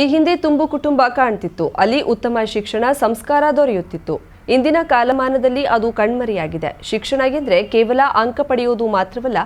ಈ ಹಿಂದೆ ತುಂಬು ಕುಟುಂಬ ಕಾಣ್ತಿತ್ತು. ಅಲ್ಲಿ ಉತ್ತಮ ಶಿಕ್ಷಣ, ಸಂಸ್ಕಾರ ದೊರೆಯುತ್ತಿತ್ತು. ಇಂದಿನ ಕಾಲಮಾನದಲ್ಲಿ ಅದು ಕಣ್ಮರೆಯಾಗಿದೆ. ಶಿಕ್ಷಣ ಎಂದರೆ ಕೇವಲ ಅಂಕ ಪಡೆಯುವುದು ಮಾತ್ರವಲ್ಲ,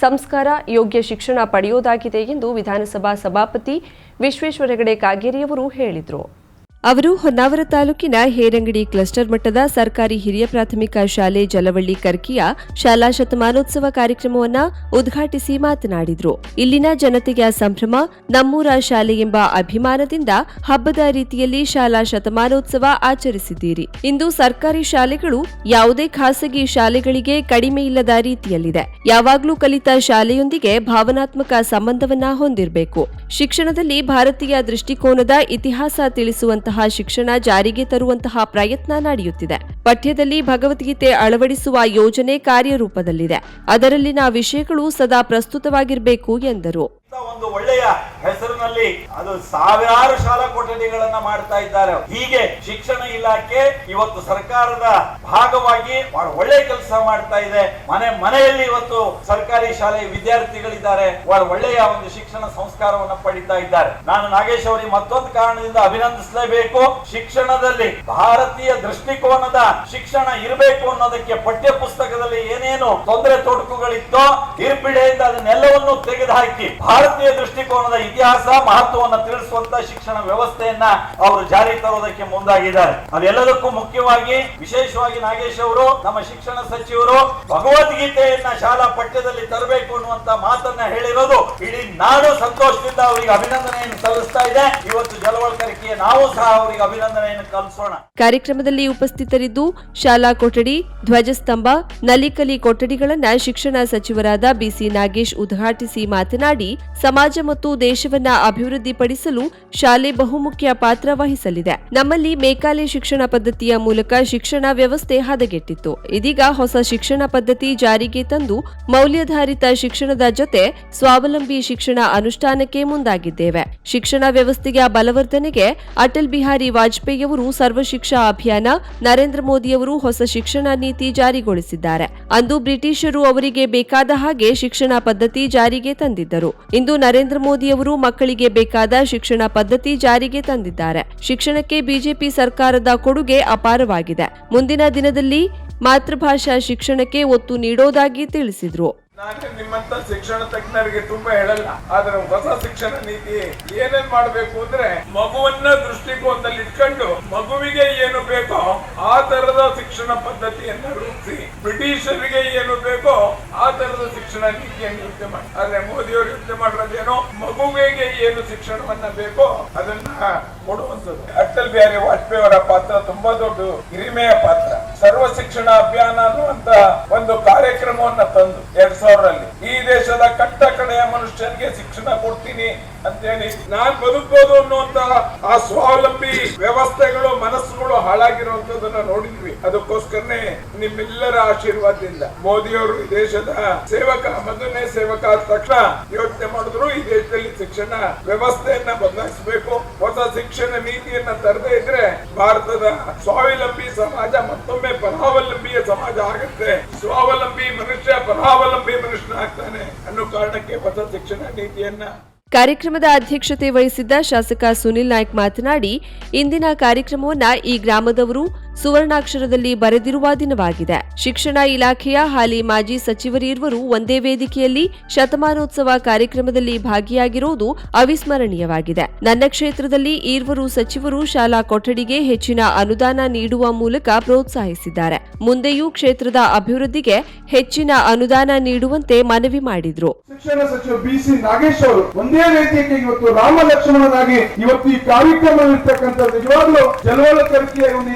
ಸಂಸ್ಕಾರ, ಯೋಗ್ಯ ಶಿಕ್ಷಣ ಪಡೆಯೋದಾಗಿದೆ ಎಂದು ವಿಧಾನಸಭಾ ಸಭಾಪತಿ ವಿಶ್ವೇಶ್ವರ ಹೆಗಡೆ ಕಾಗೇರಿಯವರು ಹೇಳಿದರು. ಅವರು ಹೊನ್ನಾವರ ತಾಲೂಕಿನ ಹೇರಂಗಡಿ ಕ್ಲಸ್ಟರ್ ಮಟ್ಟದ ಸರ್ಕಾರಿ ಹಿರಿಯ ಪ್ರಾಥಮಿಕ ಶಾಲೆ ಜಲವಳ್ಳಿ ಕರ್ಕಿಯ ಶಾಲಾ ಶತಮಾನೋತ್ಸವ ಕಾರ್ಯಕ್ರಮವನ್ನ ಉದ್ಘಾಟಿಸಿ ಮಾತನಾಡಿದರು. ಇಲ್ಲಿನ ಜನತೆಯ ಸಂಭ್ರಮ, ನಮ್ಮೂರ ಶಾಲೆ ಎಂಬ ಅಭಿಮಾನದಿಂದ ಹಬ್ಬದ ರೀತಿಯಲ್ಲಿ ಶಾಲಾ ಶತಮಾನೋತ್ಸವ ಆಚರಿಸಿದ್ದೀರಿ. ಇಂದು ಸರ್ಕಾರಿ ಶಾಲೆಗಳು ಯಾವುದೇ ಖಾಸಗಿ ಶಾಲೆಗಳಿಗೆ ಕಡಿಮೆ ಇಲ್ಲದ ರೀತಿಯಲ್ಲಿದೆ. ಯಾವಾಗಲೂ ಕಲಿತ ಶಾಲೆಯೊಂದಿಗೆ ಭಾವನಾತ್ಮಕ ಸಂಬಂಧವನ್ನ ಹೊಂದಿರಬೇಕು. ಶಿಕ್ಷಣದಲ್ಲಿ ಭಾರತೀಯ ದೃಷ್ಟಿಕೋನದ ಇತಿಹಾಸ ತಿಳಿಸುವಂತಹ ಶಿಕ್ಷಣ ಜಾರಿಗೆ ತರುವಂತಹ ಪ್ರಯತ್ನ ನಡೆಯುತ್ತಿದೆ. ಪಠ್ಯದಲ್ಲಿ ಭಗವದ್ಗೀತೆ ಅಳವಡಿಸುವ ಯೋಜನೆ ಕಾರ್ಯರೂಪದಲ್ಲಿದೆ. ಅದರಲ್ಲಿನ ವಿಷಯಗಳು ಸದಾ ಪ್ರಸ್ತುತವಾಗಿರಬೇಕು ಎಂದರು. ಒಂದು ಒಳ್ಳೆಯ ಹೆಸರಿನಲ್ಲಿ ಅದು ಸಾವಿರಾರು ಶಾಲಾ ಕೊಠಡಿಗಳನ್ನ ಮಾಡ್ತಾ ಇದ್ದಾರೆ. ಹೀಗೆ ಶಿಕ್ಷಣ ಇಲಾಖೆ ಇವತ್ತು ಸರ್ಕಾರದ ಭಾಗವಾಗಿ ಬಹಳ ಒಳ್ಳೆ ಕೆಲಸ ಮಾಡ್ತಾ ಇದೆ. ಮನೆ ಮನೆಯಲ್ಲಿ ಇವತ್ತು ಸರ್ಕಾರಿ ಶಾಲೆಯ ವಿದ್ಯಾರ್ಥಿಗಳಿದ್ದಾರೆ. ಬಹಳ ಒಳ್ಳೆಯ ಒಂದು ಶಿಕ್ಷಣ ಸಂಸ್ಕಾರವನ್ನು ಪಡಿತಾ ಇದ್ದಾರೆ. ನಾನು ನಾಗೇಶ್ ಅವರಿಗೆ ಮತ್ತೊಂದು ಕಾರಣದಿಂದ ಅಭಿನಂದಿಸಲೇಬೇಕು. ಶಿಕ್ಷಣದಲ್ಲಿ ಭಾರತೀಯ ದೃಷ್ಟಿಕೋನದ ಶಿಕ್ಷಣ ಇರಬೇಕು ಅನ್ನೋದಕ್ಕೆ ಪಠ್ಯ ಪುಸ್ತಕದಲ್ಲಿ ಏನೇನು ತೊಂದರೆ ತೊಡಕುಗಳಿತ್ತೋ ಇರ್ಪಿಡೆಯಿಂದ ಅದನ್ನೆಲ್ಲವನ್ನು ತೆಗೆದುಹಾಕಿ ಭಾರತೀಯ ದೃಷ್ಟಿಕೋನದ ಇತಿಹಾಸ, ಮಹತ್ವವನ್ನು ತಿಳಿಸುವಂತ ಶಿಕ್ಷಣ ವ್ಯವಸ್ಥೆಯನ್ನ ಅವರು ಜಾರಿ ತರೋದಕ್ಕೆ ಮುಂದಾಗಿದ್ದಾರೆ. ಅದೆಲ್ಲದಕ್ಕೂ ಮುಖ್ಯವಾಗಿ ವಿಶೇಷವಾಗಿ ನಾಗೇಶ್ ಅವರು, ನಮ್ಮ ಶಿಕ್ಷಣ ಸಚಿವರು ಭಗವದ್ಗೀತೆಯನ್ನ ಶಾಲಾ ಪಠ್ಯದಲ್ಲಿ ತರಬೇಕು ಅನ್ನುವಂತ ಮಾತನ್ನ ಹೇಳಿರೋದು ಇಡೀ ನಾಡು ಸಂತೋಷದಿಂದ ಅವರಿಗೆ ಅಭಿನಂದನೆಯನ್ನು ಸಲ್ಲಿಸ್ತಾ ಇದೆ. ಇವತ್ತು ಜಲವಳ್ಕರಿಕೆ ನಾವು ಸಹ ಅವರಿಗೆ ಅಭಿನಂದನೆಯನ್ನು ಕಲಿಸೋಣ. ಕಾರ್ಯಕ್ರಮದಲ್ಲಿ ಉಪಸ್ಥಿತರಿದ್ದು ಶಾಲಾ ಕೊಠಡಿ, ಧ್ವಜಸ್ತಂಭ, ನಲಿಕಲಿ ಕೊಠಡಿಗಳನ್ನ ಶಿಕ್ಷಣ ಸಚಿವರಾದ ಬಿಸಿ ನಾಗೇಶ್ ಉದ್ಘಾಟಿಸಿ ಮಾತನಾಡಿ ಸಮಾಜ ಮತ್ತು ದೇಶವನ್ನ ಅಭಿವೃದ್ಧಿಪಡಿಸಲು ಶಾಲೆ ಬಹುಮುಖ್ಯ ಪಾತ್ರ ವಹಿಸಲಿದೆ. ನಮ್ಮಲ್ಲಿ ಮೇಕಾಲೆ ಶಿಕ್ಷಣ ಪದ್ಧತಿಯ ಮೂಲಕ ಶಿಕ್ಷಣ ವ್ಯವಸ್ಥೆ ಹದಗೆಟ್ಟಿತ್ತು. ಇದೀಗ ಹೊಸ ಶಿಕ್ಷಣ ಪದ್ಧತಿ ಜಾರಿಗೆ ತಂದು ಮೌಲ್ಯಾಧಾರಿತ ಶಿಕ್ಷಣದ ಜೊತೆ ಸ್ವಾವಲಂಬಿ ಶಿಕ್ಷಣ ಅನುಷ್ಠಾನಕ್ಕೆ ಮುಂದಾಗಿದ್ದೇವೆ. ಶಿಕ್ಷಣ ವ್ಯವಸ್ಥೆಯ ಬಲವರ್ಧನೆಗೆ ಅಟಲ್ ಬಿಹಾರಿ ವಾಜಪೇಯಿಯವರು ಸರ್ವ ಶಿಕ್ಷಾ ಅಭಿಯಾನ, ನರೇಂದ್ರ ಮೋದಿಯವರು ಹೊಸ ಶಿಕ್ಷಣ ನೀತಿ ಜಾರಿಗೊಳಿಸಿದ್ದಾರೆ. ಅಂದು ಬ್ರಿಟಿಷರು ಅವರಿಗೆ ಬೇಕಾದ ಹಾಗೆ ಶಿಕ್ಷಣ ಪದ್ಧತಿ ಜಾರಿಗೆ ತಂದಿದ್ದರು. ಇಂದು ನರೇಂದ್ರ ಮೋದಿಯವರು ಮಕ್ಕಳಿಗೆ ಬೇಕಾದ ಶಿಕ್ಷಣ ಪದ್ಧತಿ ಜಾರಿಗೆ ತಂದಿದ್ದಾರೆ. ಶಿಕ್ಷಣಕ್ಕೆ ಬಿಜೆಪಿ ಸರ್ಕಾರದ ಕೊಡುಗೆ ಅಪಾರವಾಗಿದೆ. ಮುಂದಿನ ದಿನದಲ್ಲಿ ಮಾತೃಭಾಷಾ ಶಿಕ್ಷಣಕ್ಕೆ ಒತ್ತು ನೀಡೋದಾಗಿ ತಿಳಿಸಿದ್ರು. ನಾನು ನಿಮ್ಮಂತ ಶಿಕ್ಷಣ ತಜ್ಞರಿಗೆ ತುಂಬಾ ಹೇಳಲ್ಲ, ಆದ್ರೆ ಹೊಸ ಶಿಕ್ಷಣ ನೀತಿ ಏನೇನ್ ಮಾಡ್ಬೇಕು ಅಂದ್ರೆ ಮಗುವನ್ನ ದೃಷ್ಟಿಕೋನದಲ್ಲಿ ಇಟ್ಕೊಂಡು ಮಗುವಿಗೆ ಏನು ಬೇಕೋ ಆ ತರದ ಶಿಕ್ಷಣ ಪದ್ಧತಿಯನ್ನ ರೂಪಿಸಿ ಬ್ರಿಟಿಷರಿಗೆ ಏನು ಬೇಕೋ ಆ ತರದ ಶಿಕ್ಷಣ ನೀತಿಯನ್ನು ಯುದ್ಧ ಮಾಡಿ. ಆದ್ರೆ ಮೋದಿಯವರು ಯುದ್ಧ ಮಾಡಿರೋದೇನೋ ಮಗುವಿಗೆ ಏನು ಶಿಕ್ಷಣವನ್ನ ಬೇಕೋ ಅದನ್ನ ಕೊಡುವಂಥದ್ದು. ಅಟಲ್ ಬಿಹಾರಿ ವಾಜಪೇಯಿ ಅವರ ಪಾತ್ರ ತುಂಬಾ ದೊಡ್ಡ ಹಿರಿಮೆಯ ಪಾತ್ರ. ಸರ್ವ ಶಿಕ್ಷಣ ಅಭಿಯಾನ ಅನ್ನುವಂತ ಒಂದು ಕಾರ್ಯಕ್ರಮವನ್ನ ತಂದು ಎರಡ್ ಸಾವಿರದಲ್ಲಿ ಈ ದೇಶದ ಕಟ್ಟ ಕಡೆಯ ಮನುಷ್ಯನಿಗೆ ಶಿಕ್ಷಣ ಕೊಡ್ತೀನಿ. ಅಂತೇಳಿ ನಾನ್ ಬದುಕ್ಬೋದು ಅನ್ನುವಂತ ಆ ಸ್ವಾವಲಂಬಿ ವ್ಯವಸ್ಥೆಗಳು, ಮನಸ್ಸುಗಳು ಹಾಳಾಗಿರುವಂತದನ್ನ ನೋಡಿದ್ವಿ. ಅದಕ್ಕೋಸ್ಕರನೇ ನಿಮ್ಮೆಲ್ಲರ ಆಶೀರ್ವಾದದಿಂದ ಮೋದಿಯವರು ಈ ದೇಶದ ಸೇವಕ, ಮೊದಲನೇ ಸೇವಕ ಆದ ತಕ್ಷಣ ಯೋಚನೆ ಮಾಡಿದ್ರು ಈ ದೇಶದಲ್ಲಿ ಶಿಕ್ಷಣ ವ್ಯವಸ್ಥೆಯನ್ನ ಬದಲಾಯಿಸಬೇಕು. ಹೊಸ ಶಿಕ್ಷಣ ನೀತಿಯನ್ನ ತರದೇ ಇದ್ರೆ ಭಾರತದ ಸ್ವಾವಲಂಬಿ ಸಮಾಜ ಮತ್ತೊಮ್ಮೆ ಪರಾವಲಂಬಿಯ ಸಮಾಜ ಆಗುತ್ತೆ. ಸ್ವಾವಲಂಬಿ ಮನುಷ್ಯ ಪರಾವಲಂಬಿ ಮನುಷ್ಯನಾಗ್ತಾನೆ ಅನ್ನೋ ಕಾರಣಕ್ಕೆ ಹೊಸ ಶಿಕ್ಷಣ ನೀತಿಯನ್ನ ಕಾರ್ಯಕ್ರಮದ ಅಧ್ಯಕ್ಷತೆ ವಹಿಸಿದ್ದ ಶಾಸಕ ಸುನಿಲ್ ನಾಯ್ಕ್ ಮಾತನಾಡಿ ಇಂದಿನ ಕಾರ್ಯಕ್ರಮವನ್ನು ಈ ಗ್ರಾಮದವರು ಸುವರ್ಣಾಕ್ಷರದಲ್ಲಿ ಬರೆದಿರುವ ದಿನವಾಗಿದೆ. ಶಿಕ್ಷಣ ಇಲಾಖೆಯ ಹಾಲಿ ಮಾಜಿ ಸಚಿವರಿರುವರು ಒಂದೇ ವೇದಿಕೆಯಲ್ಲಿ ಶತಮಾನೋತ್ಸವ ಕಾರ್ಯಕ್ರಮದಲ್ಲಿ ಭಾಗಿಯಾಗಿರುವುದು ಅವಿಸ್ಮರಣೀಯವಾಗಿದೆ. ನನ್ನ ಕ್ಷೇತ್ರದಲ್ಲಿ ಈರ್ವರು ಸಚಿವರು ಶಾಲಾ ಕೊಠಡಿಗೆ ಹೆಚ್ಚಿನ ಅನುದಾನ ನೀಡುವ ಮೂಲಕ ಪ್ರೋತ್ಸಾಹಿಸಿದ್ದಾರೆ. ಮುಂದೆಯೂ ಕ್ಷೇತ್ರದ ಅಭಿವೃದ್ಧಿಗೆ ಹೆಚ್ಚಿನ ಅನುದಾನ ನೀಡುವಂತೆ ಮನವಿ ಮಾಡಿದ್ರು. ಶಿಕ್ಷಣ ಸಚಿವ ಬಿ ಸಿ ನಾಗೇಶ್ ಅವರು ಒಂದೇ ವೇದಿಕೆಗೆ ಇವತ್ತು ರಾಮ ಲಕ್ಷ್ಮಣನಾಗಿ ಇವತ್ತು ಈ ಕಾರ್ಯಕ್ರಮದಲ್ಲಿರ್ತಕ್ಕಂಥ ನಿಜವಾಗ್ಲೂ ಜಲವಳ ಕರ್ಕಿಯ ಒಂದು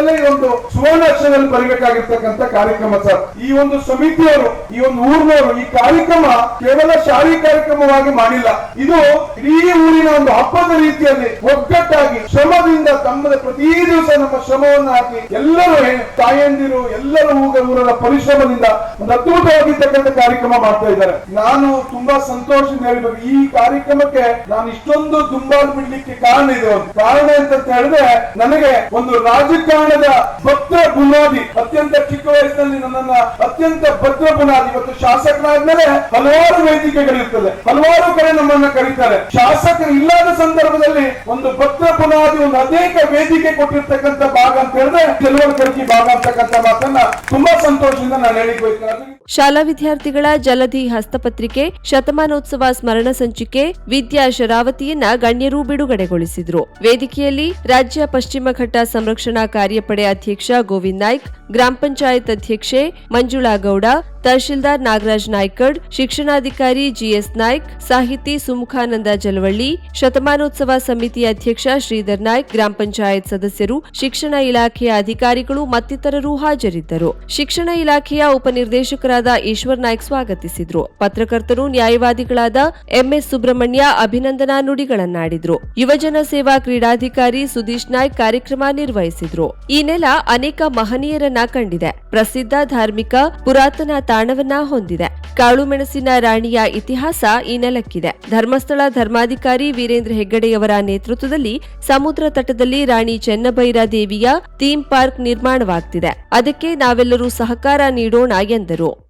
ಇತಿಹಾಸದಲ್ಲೇ ಈ ಒಂದು ಸುವರ್ಣಾಕ್ಷರದಲ್ಲಿ ಬರಬೇಕಾಗಿರ್ತಕ್ಕಂಥ ಕಾರ್ಯಕ್ರಮ ಸರ್. ಈ ಒಂದು ಸಮಿತಿಯವರು, ಈ ಒಂದು ಊರಿನವರು ಈ ಕಾರ್ಯಕ್ರಮ ಕೇವಲ ಶಾಲೆ ಕಾರ್ಯಕ್ರಮವಾಗಿ ಮಾಡಿಲ್ಲ. ಇದು ಇಡೀ ಊರಿನ ಒಂದು ಹಬ್ಬದ ರೀತಿಯಲ್ಲಿ ಒಗ್ಗಟ್ಟಾಗಿ ಶ್ರಮದಿಂದ ತಮ್ಮದ ಪ್ರತಿ ದಿವಸ ನಮ್ಮ ಶ್ರಮವನ್ನು ಹಾಕಿ ಎಲ್ಲರೂ ತಾಯಂದಿರು, ಎಲ್ಲರೂ ಊರರ ಪರಿಶ್ರಮದಿಂದ ಒಂದು ಅದ್ಭುತವಾಗಿರ್ತಕ್ಕಂಥ ಕಾರ್ಯಕ್ರಮ ಮಾಡ್ತಾ ಇದ್ದಾರೆ. ನಾನು ತುಂಬಾ ಸಂತೋಷದಿಂದ ಹೇಳ್ಬೇಕು, ಈ ಕಾರ್ಯಕ್ರಮಕ್ಕೆ ನಾನು ಇಷ್ಟೊಂದು ದುಂಬಾಲು ಬಿಡ್ಲಿಕ್ಕೆ ಕಾರಣ ಇದೆ. ಕಾರಣ ಅಂತ ಹೇಳಿದ್ರೆ, ನನಗೆ ಒಂದು ರಾಜಕಾರಣ ಜೀವನದ ಭದ್ರ ಬುನಾದಿ, ಅತ್ಯಂತ ಚಿಕ್ಕ ವಯಸ್ಸಿನಲ್ಲಿ ನನ್ನನ್ನ ಅತ್ಯಂತ ಭದ್ರ ಬುನಾದಿ, ಇವತ್ತು ಶಾಸಕರಾದ್ಮೇಲೆ ಹಲವಾರು ವೇದಿಕೆಗಳಿರ್ತದೆ. ಹಲವಾರು ಕಡೆ ನಮ್ಮನ್ನ ಕರೀತಾರೆ. ಶಾಸಕರು ಇಲ್ಲದ ಸಂದರ್ಭದಲ್ಲಿ ಒಂದು ಭದ್ರ ಬುನಾದಿ, ಒಂದು ಅನೇಕ ವೇದಿಕೆ ಕೊಟ್ಟಿರ್ತಕ್ಕಂಥ ಭಾಗ ಅಂತ ಹೇಳಿದ್ರೆ ಕೆಲವರ್ಕರ್ಕಿ ಭಾಗ ಅಂತಕ್ಕಂಥ ಮಾತನ್ನ ತುಂಬಾ ಸಂತೋಷದಿಂದ ನಾನು ಹೇಳಿಕ್ ಬಯಸ್ತೇನೆ ಶಾಲಾ ವಿದ್ಯಾರ್ಥಿಗಳ ಜಲಧಿ ಹಸ್ತಪತ್ರಿಕೆ, ಶತಮಾನೋತ್ಸವ ಸ್ಮರಣ ಸಂಚಿಕೆ, ವಿದ್ಯಾ ಶರಾವತಿಯನ್ನ ಗಣ್ಯರು ಬಿಡುಗಡೆಗೊಳಿಸಿದ್ರು. ವೇದಿಕೆಯಲ್ಲಿ ರಾಜ್ಯ ಪಶ್ಚಿಮ ಘಟ್ಟ ಸಂರಕ್ಷಣಾ ಕಾರ್ಯಪಡೆ ಅಧ್ಯಕ್ಷ ಗೋವಿಂದ್ ನಾಯ್ಕ್, ಗ್ರಾಮ ಪಂಚಾಯತ್ ಅಧ್ಯಕ್ಷೆ ಮಂಜುಳಾ ಗೌಡ, ತಹಶೀಲ್ದಾರ್ ನಾಗರಾಜ್ ನಾಯ್ಕಡ್, ಶಿಕ್ಷಣಾಧಿಕಾರಿ ಜಿಎಸ್ ನಾಯ್ಕ್, ಸಾಹಿತಿ ಸುಮುಖಾನಂದ ಜಲವಳ್ಳಿ, ಶತಮಾನೋತ್ಸವ ಸಮಿತಿ ಅಧ್ಯಕ್ಷ ಶ್ರೀಧರ್ ನಾಯ್ಕ್, ಗ್ರಾಮ ಪಂಚಾಯತ್ ಸದಸ್ಯರು, ಶಿಕ್ಷಣ ಇಲಾಖೆಯ ಅಧಿಕಾರಿಗಳು ಮತ್ತಿತರರು ಹಾಜರಿದ್ದರು. ಶಿಕ್ಷಣ ಇಲಾಖೆಯ ಉಪನಿರ್ದೇಶಕರಾದ ಈಶ್ವರ್ ನಾಯ್ಕ್ ಸ್ವಾಗತಿಸಿದ್ರು. ಪತ್ರಕರ್ತರು ನ್ಯಾಯವಾದಿಗಳಾದ ಎಂಎಸ್ ಸುಬ್ರಹ್ಮಣ್ಯ ಅಭಿನಂದನಾ ನುಡಿಗಳನ್ನಾಡಿದ್ರು. ಯುವಜನ ಸೇವಾ ಕ್ರೀಡಾಧಿಕಾರಿ ಸುದೀಶ್ ನಾಯ್ಕ್ ಕಾರ್ಯಕ್ರಮ ನಿರ್ವಹಿಸಿದ್ರು. ಈ ನೆಲ ಅನೇಕ ಮಹನೀಯರನ್ನ ಕಂಡಿದೆ. ಪ್ರಸಿದ್ಧ ಧಾರ್ಮಿಕ ಪುರಾತನ ತಾಣವನ್ನ ಹೊಂದಿದೆ. ಕಾಳುಮೆಣಸಿನ ರಾಣಿಯ ಇತಿಹಾಸ ಈ ನೆಲಕ್ಕಿದೆ. ಧರ್ಮಸ್ಥಳ ಧರ್ಮಾಧಿಕಾರಿ ವೀರೇಂದ್ರ ಹೆಗ್ಗಡೆಯವರ ನೇತೃತ್ವದಲ್ಲಿ ಸಮುದ್ರ ತಟದಲ್ಲಿ ರಾಣಿ ಚೆನ್ನಭೈರ ದೇವಿಯ ಥೀಮ್ ಪಾರ್ಕ್ ನಿರ್ಮಾಣವಾಗ್ತಿದೆ. ಅದಕ್ಕೆ ನಾವೆಲ್ಲರೂ ಸಹಕಾರ ನೀಡೋಣ ಎಂದರು.